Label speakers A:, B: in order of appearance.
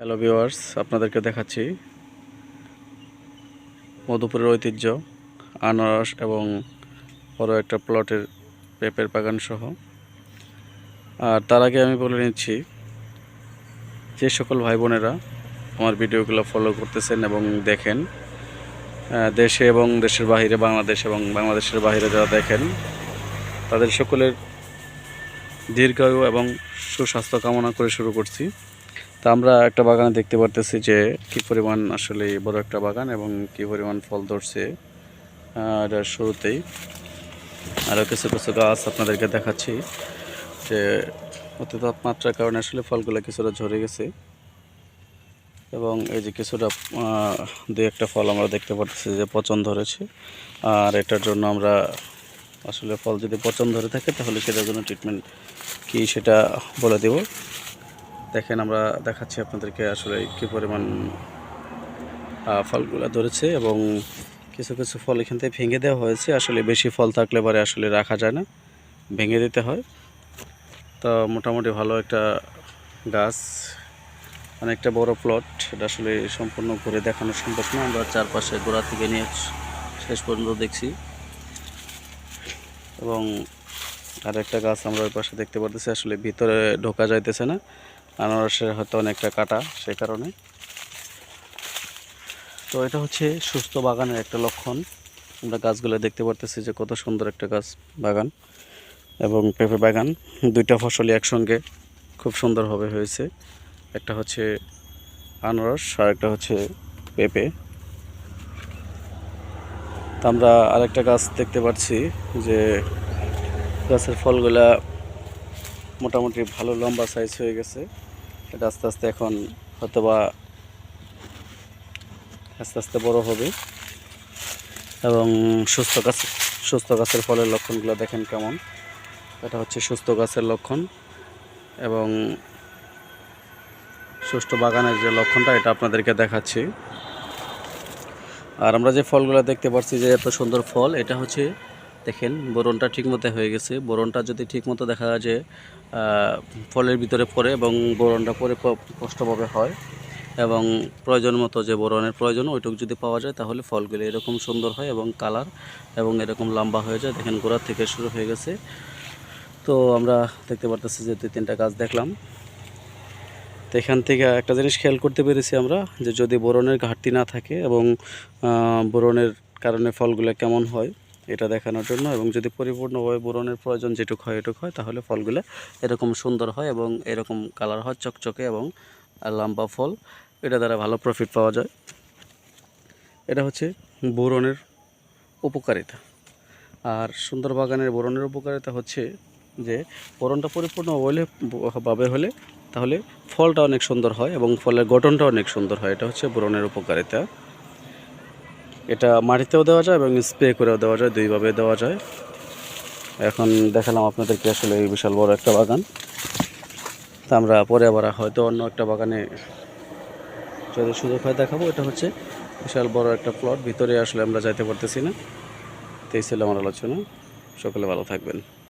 A: Hello viewers আপনাদেরকে দেখাচ্ছি মধুপুরের ঐতিহ্য, আনারস এবং বড় একটা প্লটের পেঁপের বাগান সহ। আর তার আগে আমি বলে নিচ্ছি, যে সকল ভাই বোনেরা আমার ভিডিওগুলো ফলো করতেছেন এবং দেখেন দেশে এবং দেশের বাইরে বাংলাদেশ এবং বাংলাদেশের বাইরে যারা দেখেন, তাদের সকলের দীর্ঘায়ু এবং সুস্বাস্থ্য কামনা করে শুরু করছি। তা আমরা একটা বাগানে দেখতে পারতেছি যে কি পরিমাণ আসলে বড় একটা বাগান এবং কি পরিমাণ ফল ধরছে এটার শুরুতেই আরও কিছু কিছু গাছ আপনাদেরকে দেখাচ্ছি যে অতি তাপমাত্রার কারণে আসলে ফলগুলো কিছুটা ঝরে গেছে এবং এই যে কিছুটা দু একটা ফল আমরা দেখতে পাচ্ছি যে পচন ধরেছে, আর এটার জন্য আমরা আসলে ফল যদি পচন ধরে থাকে তাহলে সেটার জন্য ট্রিটমেন্ট কি সেটা বলে দেব। দেখেন, আমরা দেখাচ্ছি আপনাদেরকে আসলে কী পরিমাণ ফলগুলো ধরেছে এবং কিছু কিছু ফল এখান থেকে ভেঙে দেওয়া হয়েছে। আসলে বেশি ফল থাকলে পরে আসলে রাখা যায় না, ভেঙে দিতে হয়। তো মোটামুটি ভালো একটা গাছ, অনেকটা বড় প্লট এটা আসলে সম্পূর্ণ ঘুরে দেখানো সম্ভব না। আমরা চারপাশে গোড়া থেকে নিয়ে শেষ পর্যন্ত দেখছি। এবং আর একটা গাছ আমরা ওই পাশে দেখতে পারতেছি, আসলে ভিতরে ঢোকা যাইতেছে না। আনারসের হয়তো অনেকটা কাটা, সে কারণে। তো এটা হচ্ছে সুস্থ বাগানের একটা লক্ষণ। আমরা গাছগুলো দেখতে পারতেছি যে কত সুন্দর একটা গাছ বাগান এবং পেঁপে বাগান। দুইটা ফসলই একসঙ্গে খুব সুন্দরভাবে হয়েছে। একটা হচ্ছে আনারস আর একটা হচ্ছে পেঁপে। তো আমরা আরেকটা গাছ দেখতে পাচ্ছি যে গাছের ফলগুলা মোটামুটি ভালো লম্বা সাইজ হয়ে গেছে। এটা আস্তে আস্তে এখন হয়তোবা আস্তে আস্তে বড় হবে এবং সুস্থ গাছ, সুস্থ গাছের ফলের লক্ষণগুলো দেখেন কেমন। এটা হচ্ছে সুস্থ গাছের লক্ষণ এবং সুষ্ঠু বাগানের যে লক্ষণটা, এটা আপনাদেরকে দেখাচ্ছি। আর আমরা যে ফলগুলো দেখতে পাচ্ছি যে এত সুন্দর ফল, এটা হচ্ছে দেখেন, বোরনটা ঠিকমতো হয়ে গেছে। বোরনটা যদি ঠিকমতো দেখা যায় যে ফলের ভিতরে পড়ে এবং বোরনটা পরে স্পষ্টভাবে হয় এবং প্রয়োজন মতো যে বোরনের প্রয়োজন, ওইটুকু যদি পাওয়া যায়, তাহলে ফলগুলো এরকম সুন্দর হয় এবং কালার এবং এরকম লম্বা হয়ে যায়। দেখেন, গোড়ার থেকে শুরু হয়ে গেছে। তো আমরা দেখতে পারতেছি যে দুই, তিনটা গাছ দেখলাম। তো এখান থেকে একটা জিনিস খেয়াল করতে পেরেছি আমরা, যে যদি বোরনের ঘাটতি না থাকে এবং বোরনের কারণে ফলগুলো কেমন হয় এটা দেখানোর জন্য এবং যদি পরিপূর্ণভাবে বোরনের প্রয়োজন যেটুকু হয় এটুকু হয়, তাহলে ফলগুলো এরকম সুন্দর হয় এবং এরকম কালার হয় চকচকে এবং লম্বা ফল। এটা দ্বারা ভালো প্রফিট পাওয়া যায়। এটা হচ্ছে বোরনের উপকারিতা। আর সুন্দর বাগানের বোরনের উপকারিতা হচ্ছে যে, বোরনটা পরিপূর্ণ হলে ভাবে হলে তাহলে ফলটা অনেক সুন্দর হয় এবং ফলের গঠনটা অনেক সুন্দর হয়। এটা হচ্ছে বোরনের উপকারিতা। এটা মাটিতেও দেওয়া যায় এবং স্প্রে করেও দেওয়া যায়, দুইভাবে দেওয়া যায়। এখন দেখালাম আপনাদেরকে আসলে এই বিশাল বড় একটা বাগান। তা আমরা পরে আবার হয়তো অন্য একটা বাগানে যদি সুযোগ হয় দেখাবো। এটা হচ্ছে বিশাল বড় একটা প্লট ভিতরে আসলে আমরা যাইতে পারতেছি না। তো ছিল আমার আলোচনা। সকলে ভালো থাকবেন।